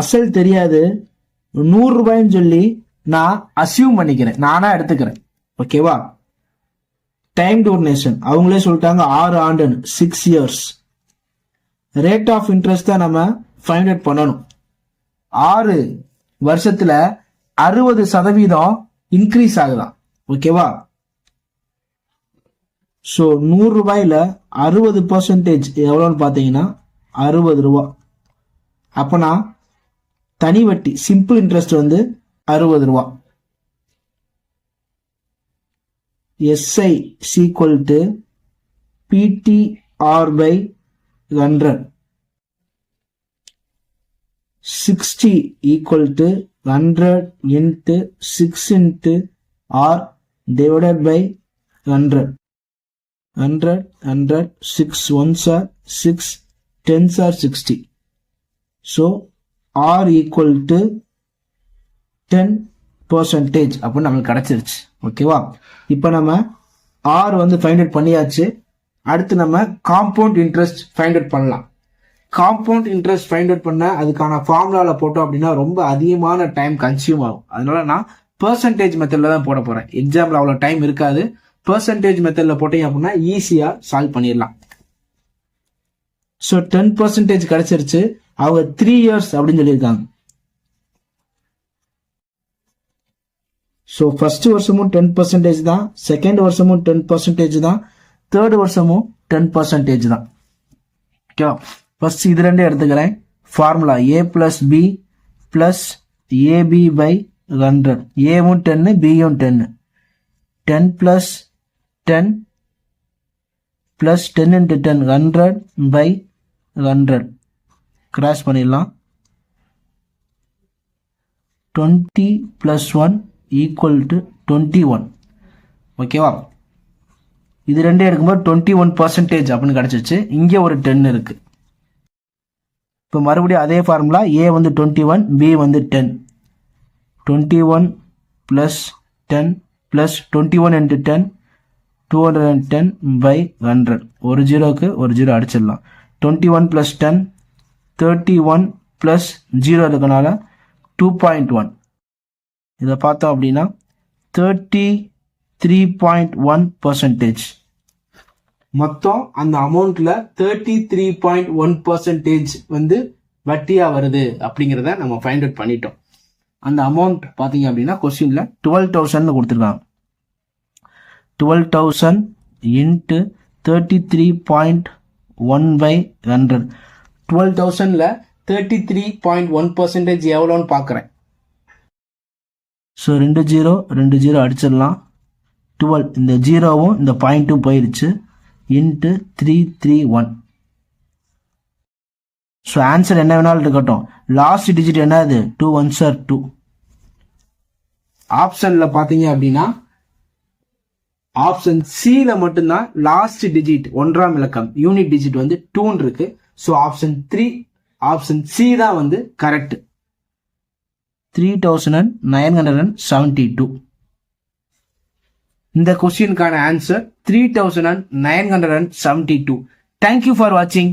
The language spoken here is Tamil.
அசல் தெரியாது. நூறுரூபாய்ன்னு சொல்லி நான் அசியூம் பண்ணிக்கிறேன். நானா எடுத்துக்கிறேன். ஓகேவா டைம் டூர்னேஷன் அவங்களே சொல்லிட்டாங்க ஆறு ஆண்டுன்னு. Six years rate of interest தான் நம்ம ஃபைண்ட் அவுட் பண்ணணும். ஆறு வருஷத்துல அறுபது சதவீதம் இன்க்ரீஸ் ஆகுதான். ஓகேவா ஸோ நூறு ரூபாயில அறுபது பர்சன்டேஜ் எவ்வளோன்னு பார்த்தீங்கன்னா அறுபது ரூபா. அப்போனா தனி வட்டி சிம்பிள் இன்ட்ரெஸ்ட் வந்து அறுபது ரூபா. S I equal to PTR by hundred sixty equal to hundred into six into R divided by hundred hundred hundred six ones R six tens R sixty so R equal to ten percentage அப்படின்னு நம்மளுக்கு கிடச்சிருச்சு. ஓகேவா இப்போ நம்ம ஆர் வந்து ஃபைண்ட் அவுட் பண்ணியாச்சு. அடுத்து நம்ம காம்பவுண்ட் இன்ட்ரெஸ்ட் ஃபைண்ட் அவுட் பண்ணலாம். காம்பவுண்ட் இன்ட்ரெஸ்ட் ஃபைண்ட் அவுட் பண்ண அதுக்கான ஃபார்முலாவில் போட்டோம் அப்படின்னா ரொம்ப அதிகமான டைம் கன்சியூம் ஆகும். அதனால நான் பர்சன்டேஜ் மெத்தடில் தான் போட போகிறேன் எக்ஸாம்ல அவ்வளோ டைம் இருக்காது. பர்சன்டேஜ் மெத்தடில் போட்டீங்க அப்படின்னா ஈஸியாக சால்வ் பண்ணிடலாம். ஸோ டென் பர்சன்டேஜ் கிடச்சிருச்சு. அவங்க த்ரீ இயர்ஸ் அப்படின்னு சொல்லியிருக்காங்க. ஸோ ஃபர்ஸ்ட் வருஷமும் டென் பர்சன்டேஜ் தான் செகண்ட் வருஷமும் டென் பர்சன்டேஜ் தான் தேர்ட் வருஷமும் டென் பர்சன்டேஜ் தான். ஓகேவா ஃபர்ஸ்ட் இது ரெண்டே எடுத்துக்கிறேன். Formula A plus B plus AB by hundred ஏவும் டென்னு பியும் டென்னு ten plus ten plus ten into ten hundred by hundred cross பண்ணிடலாம். Twenty plus one equal to twenty one ஓகேவா இது ரெண்டே எடுக்கும்போது டுவெண்ட்டி ஒன் பர்சன்டேஜ் அப்படின்னு கிடச்சிச்சு. இங்கே ஒரு டென் இருக்குது இப்போ மறுபடியும் அதே ஃபார்முலா ஏ வந்து டுவெண்ட்டி ஒன் பி வந்து ten twenty one plus ten plus twenty one into ten two hundred and ten by hundred ஒரு ஜீரோவுக்கு ஒரு ஜீரோ அடிச்சிடலாம். Twenty one plus ten thirty one plus zero இருக்கனால டூ பாயிண்ட் ஒன் இதை பார்த்தோம் அப்படின்னா thirty three point one percentage மொத்தம் அந்த அமௌண்ட்டில் thirty three point one percentage வந்து வட்டியாக வருது அப்படிங்கிறத நம்ம ஃபைண்ட் அவுட் பண்ணிட்டோம். அந்த அமௌண்ட் பார்த்தீங்க அப்படின்னா கொஸ்டினில் டுவெல் தௌசண்ட் கொடுத்துருக்காங்க. Twelve thousand into thirty three point one by hundred twelve தௌசண்டில் thirty three point one percentage எவ்வளோன்னு பார்க்குறேன். ஸோ ரெண்டு ஜீரோ ரெண்டு ஜீரோ அடிச்சிடலாம். டுவெல் இந்த ஜீரோவும் இந்த பாயிண்ட்டும் போயிடுச்சு into three three one so answer என்ன வேணாலும் இருக்கட்டும். லாஸ்ட் டிஜிட் என்னது? டூ ஒன் சார் டூ ஆப்ஷனில் பார்த்தீங்க அப்படின்னா ஆப்ஷன் சியில் மட்டும்தான் லாஸ்ட் டிஜிட் ஒன்றாம் இலக்கம் யூனிட் டிஜிட் வந்து டூன் இருக்கு. So option three option C தான் வந்து correct three thousand and nine hundred and seventy two இந்த கொஸ்டினுக்கான answer three thousand and nine hundred and seventy two thank you for வாட்சிங்